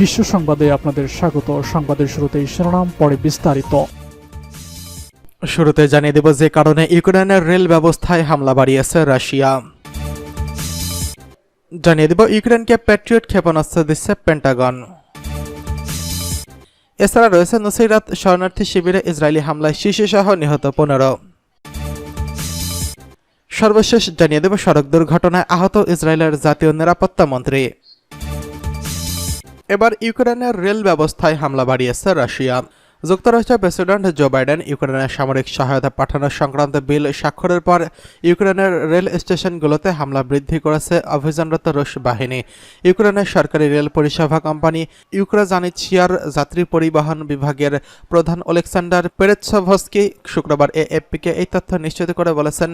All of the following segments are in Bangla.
বিশ্ব সংবাদে আপনাদের স্বাগত। সংবাদের শুরুতেই শিরোনাম, পরে বিস্তারিত। শুরুতে জানিয়ে দেব যে কারণে ইউক্রেনের রেল ব্যবস্থায় হামলা বাড়িয়েছে রাশিয়া। জানিয়ে দেব ইউক্রেনকে প্যাট্রিয়ট ক্ষেপণাস্ত্র দিচ্ছে পেন্টাগন। এছাড়া রয়েছে নসিরাত শরণার্থী শিবিরে ইসরায়েলি হামলায় শিশুসহ নিহত পনেরো। সর্বশেষ জানিয়ে দেব সড়ক দুর্ঘটনায় আহত ইসরায়েলের জাতীয় নিরাপত্তা মন্ত্রী। এবার ইউক্রেনের রেল ব্যবস্থায় হামলা বাড়িয়েছে রাশিয়া। যুক্তরাষ্ট্রের প্রেসিডেন্ট জো বাইডেন ইউক্রেনের সামরিক সহায়তা পাঠানো সংক্রান্ত বিল স্বাক্ষরের পর ইউক্রেনের রেল স্টেশনগুলোতে হামলা বৃদ্ধি করেছে অভিযানরত রুশ বাহিনী। ইউক্রেনের সরকারি রেল পরিষেবা কোম্পানি ইউক্রাজানিছিয়ার যাত্রী পরিবহন বিভাগের প্রধান ওলেকসান্ডার পেরেৎসভস্কি শুক্রবার এএফপিকে এই তথ্য নিশ্চিত করে বলেছেন,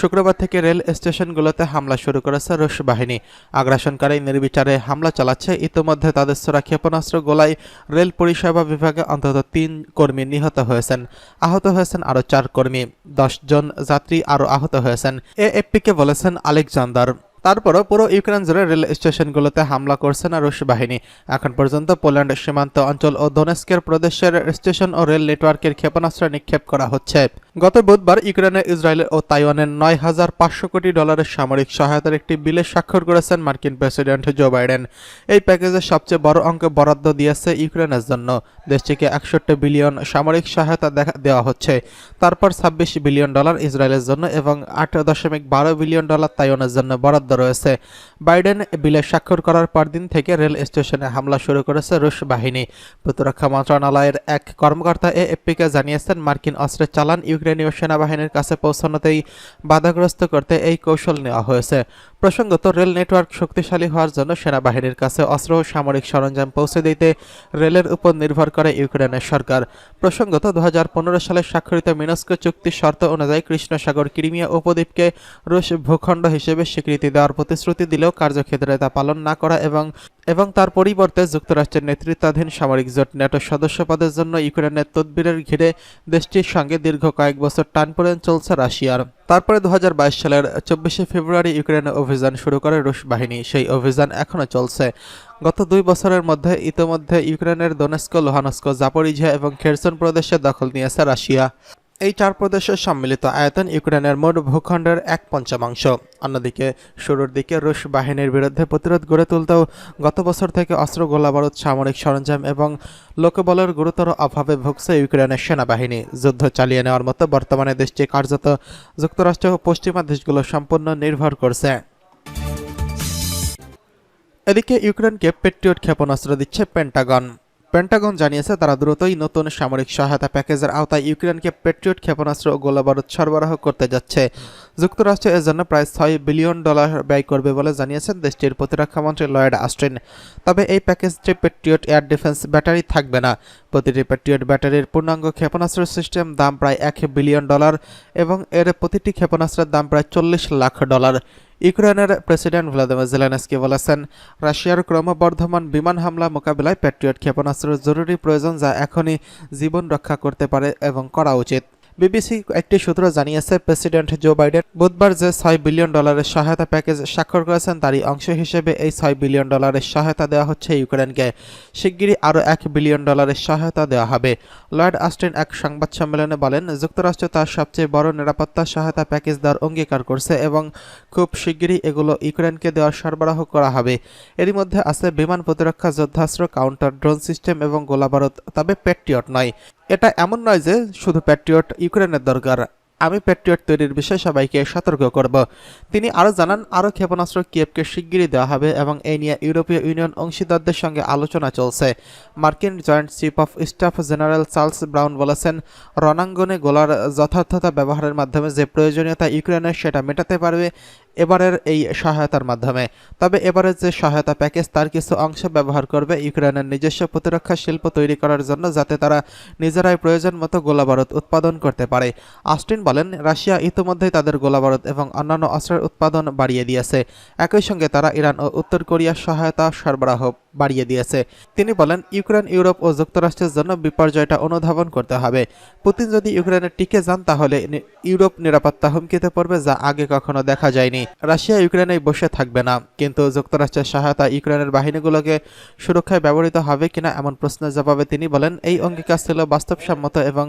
শুক্রবার থেকে রেল স্টেশনগুলোতে হামলা শুরু করেছে রুশ বাহিনী। আগ্রাসনকারী নির্বিচারে হামলা চালাচ্ছে। ইতোমধ্যে তাদের ছোড়া ক্ষেপণাস্ত্র গোলায় রেল পরিষেবা বিভাগে অন্তত তিন কর্মী নিহত হয়েছেন। আহত হয়েছেন আরও চার কর্মী। দশ জন যাত্রী আরও আহত হয়েছেন। এএফপিকে বলেছেন আলেকজান্ডার। তারপরও পুরো ইউক্রেন জুড়ে রেল স্টেশনগুলোতে হামলা করছে না রুশ বাহিনী। এখন পর্যন্ত পোল্যান্ড সীমান্ত অঞ্চল ও দোনেস্কের প্রদেশের স্টেশন ও রেল নেটওয়ার্কের ক্ষেপণাস্ত্র নিক্ষেপ করা হচ্ছে। গত বুধবার ইউক্রেনে ইসরায়েলের ও তাইওয়ানের নয় হাজার পাঁচশো কোটি ডলারের সামরিক সহায়তার একটি বিলে স্বাক্ষর করেছেন মার্কিন প্রেসিডেন্ট জো বাইডেন। এই প্যাকেজের সবচেয়ে বড় অঙ্ক বরাদ্দ দিয়েছে ইউক্রেনের জন্য। দেশটিকে একষট্টি বিলিয়ন সামরিক সহায়তা দেওয়া হচ্ছে। তারপর ছাব্বিশ বিলিয়ন ডলার ইসরায়েলের জন্য এবং আট দশমিক বারো বিলিয়ন ডলার তাইওয়ানের জন্য বরাদ্দ রয়েছে। বাইডেন বিলে স্বাক্ষর করার পর দিন থেকে রেল স্টেশনে হামলা শুরু করেছে রুশ বাহিনী। প্রতিরক্ষা মন্ত্রণালয়ের এক কর্মকর্তা এএফপিকে জানিয়েছেন, মার্কিন অস্ত্রের চালান ইউক্রেনীয় সেনাবাহিনীর কাছে পৌঁছানোতেই বাধাগ্রস্ত করতে এই কৌশল নেওয়া হয়েছে। প্রসঙ্গত, রেল নেটওয়ার্ক শক্তিশালী হওয়ার জন্য সেনাবাহিনীর কাছে অস্ত্র ও সামরিক সরঞ্জাম পৌঁছে দিতে রেলের উপর নির্ভর করে ইউক্রেনের সরকার। প্রসঙ্গত দু হাজার পনেরো সালে স্বাক্ষরিত মিনস্ক চুক্তি শর্ত অনুযায়ী কৃষ্ণসাগর ক্রিমিয়া উপদ্বীপকে রুশ ভূখণ্ড হিসেবে স্বীকৃতি দেওয়ার প্রতিশ্রুতি দিলেও কার্যক্ষেত্রে তা পালন না করা এবং এবং তার পরিবর্তে যুক্তরাষ্ট্রের নেতৃত্বাধীন সামরিক জোট ন্যাটো সদস্য পদের জন্য ইউক্রেনের তদবিরের ঘিরে দেশটির সঙ্গে দীর্ঘ কয়েক বছর টানপোড়েন চলছে রাশিয়ার। তারপরে দু হাজার বাইশ সালের চব্বিশে ফেব্রুয়ারি ইউক্রেনে অভিযান শুরু করে রুশ বাহিনী। সেই অভিযান এখনও চলছে। গত দুই বছরের মধ্যে ইতোমধ্যে ইউক্রেনের দোনেস্ক, লোহানস্ক জাপরিঝিয়া এবং খেরসন প্রদেশে দখল নিয়েছে রাশিয়া। এই চার প্রদেশের সম্মিলিত আয়তন ইউক্রেনের মোট ভূখণ্ডের এক পঞ্চমাংশ। অন্যদিকে, শুরুর দিকে রুশ বাহিনীর বিরুদ্ধে প্রতিরোধ গড়ে তুলতেও গত বছর থেকে অস্ত্র, গোলাবারুদ, সামরিক সরঞ্জাম এবং লোকবলের গুরুতর অভাবে ভুগছে ইউক্রেনের সেনাবাহিনী। যুদ্ধ চালিয়ে নেওয়ার মতো বর্তমানে দেশটি কার্যত যুক্তরাষ্ট্র ও পশ্চিমা দেশগুলো সম্পূর্ণ নির্ভর করছে। এদিকে ইউক্রেনকে পেট্রিয়ট ক্ষেপণাস্ত্র দিচ্ছে পেন্টাগন। পেন্টাগন জানিয়েছে তারা দ্রুতই নতুন সামরিক সহায়তা প্যাকেজের আওতায় ইউক্রেনকে পেট্রিয়ট ক্ষেপণাস্ত্র ও গোলাবারুদ সরবরাহ করতে যাচ্ছে। যুক্তরাষ্ট্র এর জন্য প্রায় ছয় বিলিয়ন ডলার ব্যয় করবে বলে জানিয়েছেন দেশটির প্রতিরক্ষামন্ত্রী লয়েড আস্টিন। তবে এই প্যাকেজটি পেট্রিয়ট এয়ার ডিফেন্স ব্যাটারি থাকবে না। প্রতিটি পেট্রিয়ট ব্যাটারির পূর্ণাঙ্গ ক্ষেপণাস্ত্র সিস্টেম দাম প্রায় এক বিলিয়ন ডলার এবং এর প্রতিটি ক্ষেপণাস্ত্রের দাম প্রায় চল্লিশ লাখ ডলার। ইউক্রেনের প্রেসিডেন্ট ভ্লাদিমির জেলেনস্কি বলেছেন, রাশিয়ার ক্রমবর্ধমান বিমান হামলা মোকাবিলায় প্যাট্রিয়ট ক্ষেপণাস্ত্রের জরুরি প্রয়োজন যা এখনই জীবন রক্ষা করতে পারে এবং করা উচিত। বিবিসি একটি সূত্র জানিয়েছে, প্রেসিডেন্ট জো বাইডেন বুধবার যে ছয় বিলিয়ন ডলারের সহায়তা প্যাকেজ স্বাক্ষর করেছেন, তারই অংশ হিসেবে এই ছয় বিলিয়ন ডলারের সহায়তা দেওয়া হচ্ছে ইউক্রেনকে। শিগগিরই আরও এক বিলিয়ন ডলারের সহায়তা দেওয়া হবে। লয়েড আস্টিন এক সংবাদ সম্মেলনে বলেন, যুক্তরাষ্ট্র তার সবচেয়ে বড় নিরাপত্তা সহায়তা প্যাকেজ দেওয়ার অঙ্গীকার করছে এবং খুব শিগগিরই এগুলো ইউক্রেনকে দেওয়ার সরবরাহ করা হবে। এরই মধ্যে আছে বিমান প্রতিরক্ষা, যুদ্ধাস্ত্র, কাউন্টার, ড্রোন সিস্টেম এবং গোলাবারুদ তবে পেট্রিয়ট নয়। এটা এমন নয় যে শুধু প্যাট্রিয়ট ইউক্রেনের দরকার। আমি প্যাট্রিয়ট তৈরির বিষয়ে সবাইকে সতর্ক করব। তিনি আরও জানান, আরও ক্ষেপণাস্ত্র কিয়েভকে শিগগিরই দেওয়া হবে এবং এই নিয়ে ইউরোপীয় ইউনিয়ন অংশীদারদের সঙ্গে আলোচনা চলছে। মার্কিন joint chief of staff general Charles Brown বলেছেন, রণাঙ্গনে গোলার যথার্থতা ব্যবহারের মাধ্যমে যে প্রয়োজনীয়তা ইউক্রেনের সেটা মেটাতে পারবে এবারের এই সহায়তার মাধ্যমে। তবে এবারের যে সহায়তা প্যাকেজ, তার কিছু অংশ ব্যবহার করবে ইউক্রেনের নিজস্ব প্রতিরক্ষা শিল্প তৈরি করার জন্য যাতে তারা নিজেরাই প্রয়োজন মতো গোলাবারুদ উৎপাদন করতে পারে। আস্টিন বলেন, রাশিয়া ইতিমধ্যেই তাদের গোলাবারুদ এবং অন্যান্য অস্ত্রের উৎপাদন বাড়িয়ে দিয়েছে। একই সঙ্গে তারা ইরান ও উত্তর কোরিয়ার সহায়তা সরবরাহ বাড়িয়ে দিয়েছে। তিনি বলেন, ইউক্রেন, ইউরোপ ও যুক্তরাষ্ট্রের জন্য বিপর্যয়টা অনুধাবন করতে হবে। পুতিন যদি ইউক্রেনে টিকে যান, তাহলে ইউরোপ নিরাপত্তা হুমকিতে পড়বে যা আগে কখনো দেখা যায়নি। রাশিয়া ইউক্রেনে বসে থাকবে না, কিন্তু যুক্তরাষ্ট্রের সহায়তা ইউক্রেনের বাহিনীগুলোকে সুরক্ষায় ব্যবহৃত হবে কিনা এমন প্রশ্নের জবাবে তিনি বলেন, এই অঙ্গীকার ছিল বাস্তবসম্মত এবং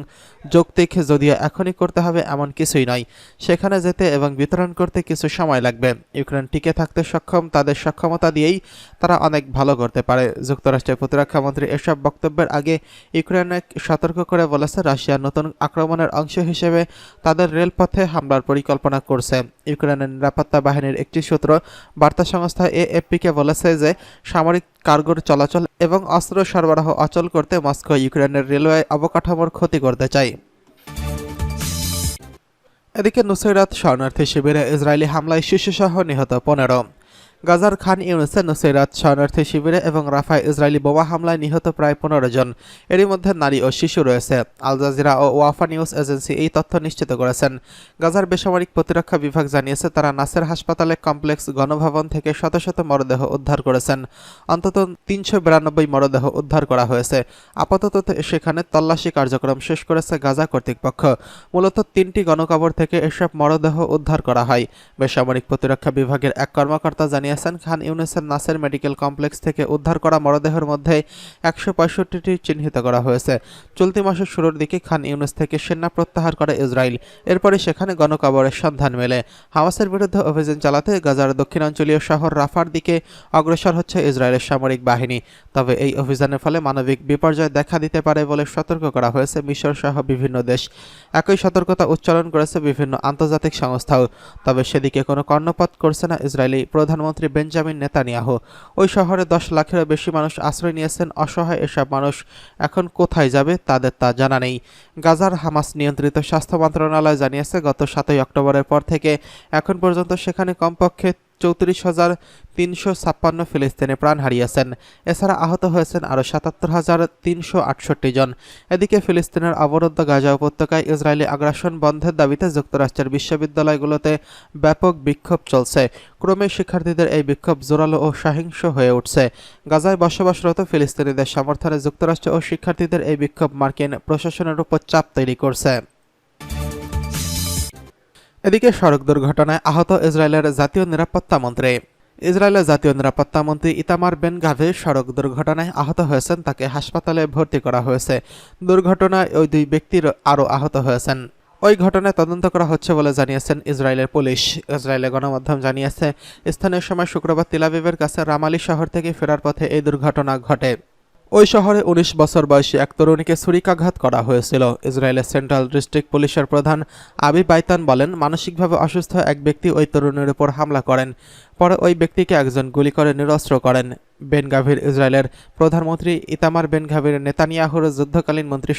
যৌক্তিক, যদিও এখনই করতে হবে এমন কিছুই নয়। সেখানে যেতে এবং বিতরণ করতে কিছু সময় লাগবে। ইউক্রেন টিকে থাকতে সক্ষম, তাদের সক্ষমতা দিয়েই তারা অনেক ভালো করতে পারে। যুক্তরাষ্ট্রের প্রতিরক্ষা মন্ত্রী এসব বক্তব্যের আগে ইউক্রেনে সতর্ক করে বলেছে, রাশিয়া নতুন আক্রমণের অংশ হিসেবে তাদের রেলপথে হামলার পরিকল্পনা করছে। ইউক্রেনের নিরাপত্তা বাহিনীর একটি সূত্র বার্তা সংস্থা এএফপিকে বলেছে যে, সামরিক কার্গোর চলাচল এবং অস্ত্র সরবরাহ অচল করতে মস্কো ইউক্রেনের রেলওয়ে অবকাঠামোর ক্ষতি করতে চায়। এদিকে নুসৈরাত শরণার্থী শিবিরে ইসরায়েলি হামলায় শিশুসহ নিহত পনেরো। গাজার খান ইউনুসের নুসৈরাত শরণার্থী শিবিরে এবং রাফায় ইসরায়েলি বোমা হামলায় নিহত প্রায় পনেরো জন। এরই মধ্যে নারী ও শিশু রয়েছে। আল জাজিরা ও ওয়াফা নিউজ এজেন্সি এই তথ্য নিশ্চিত করেছেন। গাজার বেসামরিক প্রতিরক্ষা বিভাগ জানিয়েছে, তারা নাসের হাসপাতালে কমপ্লেক্স গণভবন থেকে শত শত মরদেহ উদ্ধার করেছেন। অন্তত তিনশো বিরানব্বই মরদেহ উদ্ধার করা হয়েছে। আপাতত সেখানে তল্লাশি কার্যক্রম শেষ করেছে গাজা কর্তৃপক্ষ। মূলত তিনটি গণকবর থেকে এসব মরদেহ উদ্ধার করা হয়। বেসামরিক প্রতিরক্ষা বিভাগের এক কর্মকর্তা জানিয়েছেন খান ইউনুসের নাসের মেডিকেল কমপ্লেক্স থেকে উদ্ধার করা মরদেহের মধ্যে একশো পঁয়ষট্টিটি চিহ্নিত করা হয়েছে। চলতি মাসের শুরুর দিকে খান ইউনুস থেকে সেনা প্রত্যাহার করে ইসরায়েল। এরপরে সেখানে গণকবরের সন্ধান মেলে। হামাসের বিরুদ্ধে অভিযান চালাতে গাজার দক্ষিণাঞ্চলীয় শহর রাফার দিকে অগ্রসর হচ্ছে ইসরায়েলের সামরিক বাহিনী। তবে এই অভিযানের ফলে মানবিক বিপর্যয় দেখা দিতে পারে বলে সতর্ক করা হয়েছে মিশর সহ বিভিন্ন দেশ। একই সতর্কতা উচ্চারণ করেছে বিভিন্ন আন্তর্জাতিক সংস্থাও। তবে সেদিকে কোনো কর্ণপাত করছে না ইসরায়েলি প্রধানমন্ত্রী বেঞ্জামিন নেতানিয়াহু। ওই শহরে দশ লাখেরও বেশি মানুষ আশ্রয় নিয়েছেন অসহায় এসব মানুষ। এখন কোথায় যাবে তাদের তা জানা নেই। গাজার হামাস নিয়ন্ত্রিত স্বাস্থ্য মন্ত্রণালয় জানিয়েছে, গত সাতই অক্টোবরের পর থেকে এখন পর্যন্ত সেখানে কমপক্ষে চৌত্রিশ হাজার তিনশো ছাপ্পান্ন ফিলিস্তিনি প্রাণ হারিয়েছেন। এছাড়া আহত হয়েছেন আরও সাতাত্তর হাজার তিনশো আটষট্টি জন। এদিকে ফিলিস্তিনের অবরুদ্ধ গাজা উপত্যকায় ইসরায়েলি আগ্রাসন বন্ধের দাবিতে যুক্তরাষ্ট্রের বিশ্ববিদ্যালয়গুলোতে ব্যাপক বিক্ষোভ চলছে। ক্রমে শিক্ষার্থীদের এই বিক্ষোভ জোরালো ও সহিংস হয়ে উঠছে। গাজায় বসবাসরত ফিলিস্তিনিদের সমর্থনে যুক্তরাষ্ট্র ও শিক্ষার্থীদের এই বিক্ষোভ মার্কিন প্রশাসনের উপর চাপ তৈরি করছে। এদিকে সড়ক দুর্ঘটনায় আহত ইসরায়েলের জাতীয় নিরাপত্তা মন্ত্রী। ইসরায়েলের জাতীয় নিরাপত্তা মন্ত্রী ইতামার বেন গাভে সড়ক দুর্ঘটনায় আহত হয়েছেন, তাকে হাসপাতালে ভর্তি করা হয়েছে। দুর্ঘটনায় ওই দুই ব্যক্তির আরও আহত হয়েছেন। ওই ঘটনায় তদন্ত করা হচ্ছে বলে জানিয়েছেন ইসরায়েলের পুলিশ। ইসরায়েলের গণমাধ্যম জানিয়েছে, স্থানীয় সময় শুক্রবার তিলাবিবের কাছে রামালি শহর থেকে ফেরার পথে এই দুর্ঘটনা ঘটে। ওই শহরে উনিশ বছর বয়সী এক তরুণীকে ছুরিকাঘাত করা হয়েছিল। ইসরায়েলের সেন্ট্রাল ডিস্ট্রিক্ট পুলিশের প্রধান আবি বাইতান বলেন, মানসিকভাবে অসুস্থ এক ব্যক্তি ওই তরুণীর উপর হামলা করেন। পরে ওই ব্যক্তিকে একজন গুলি করে নিরস্ত্র করেন। বেনগাভির ইসরায়েলের প্রধানমন্ত্রী ইতামার বেনগাভির নেতানিয়াহুর যুদ্ধকালীন মন্ত্রী